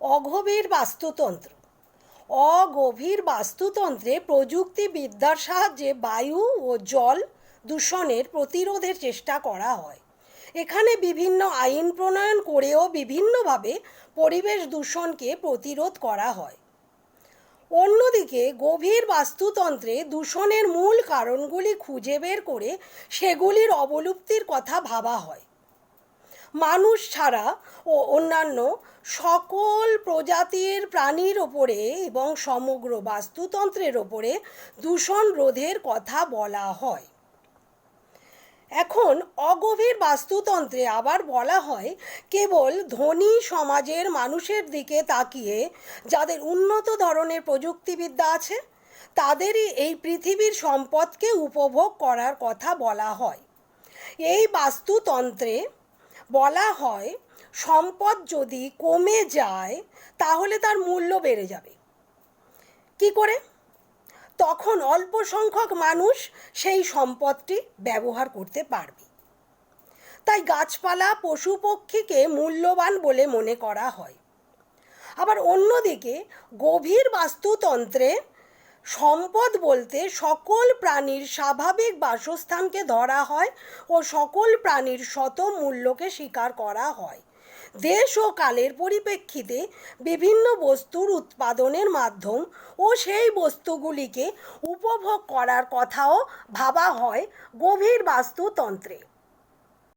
অগভীর বাস্তুতন্ত্র। অগভীর বাস্তুতন্ত্রে প্রযুক্তিবিদ্যার সাহায্যে বায়ু ও জল দূষণের প্রতিরোধের চেষ্টা করা হয়। এখানে বিভিন্ন আইন প্রণয়ন করেও বিভিন্নভাবে পরিবেশ দূষণকে প্রতিরোধ করা হয়। অন্যদিকে, গভীর বাস্তুতন্ত্রে দূষণের মূল কারণগুলি খুঁজে বের করে সেগুলির অবলুপ্তির কথা ভাবা হয়। মানুষ ছাড়া ও অন্যান্য সকল প্রজাতির প্রাণীর ওপরে এবং সমগ্র বাস্তুতন্ত্রের ওপরে দূষণ রোধের কথা বলা হয়। এখন অগভীর বাস্তুতন্ত্রে আবার বলা হয়, কেবল ধনী সমাজের মানুষের দিকে তাকিয়ে যাদের উন্নত ধরনের প্রযুক্তিবিদ্যা আছে, তাদেরই এই পৃথিবীর সম্পদকে উপভোগ করার কথা বলা হয়। এই বাস্তুতন্ত্রে বলা হয় সম্পদ যদি কমে যায়, তাহলে তার মূল্য বেড়ে যাবে। কি করে? তখন অল্প সংখ্যক মানুষ সেই সম্পদটি ব্যবহার করতে পারবে। তাই গাছপালা পশু পক্ষীকে মূল্যবান বলে মনে করা হয়। আবার অন্যদিকে গভীর বাস্তুতন্ত্রে সম্পদ বলতে সকল প্রাণীর স্বাভাবিক বাসস্থানকে ধরা হয় ও সকল প্রাণীর শত মূল্যকে স্বীকার করা হয়। দেশ ও কালের পরিপ্রেক্ষিতে বিভিন্ন বস্তুর উৎপাদনের মাধ্যম ও সেই বস্তুগুলিকে উপভোগ করার কথাও ভাবা হয় গভীর বাস্তুতন্ত্রে।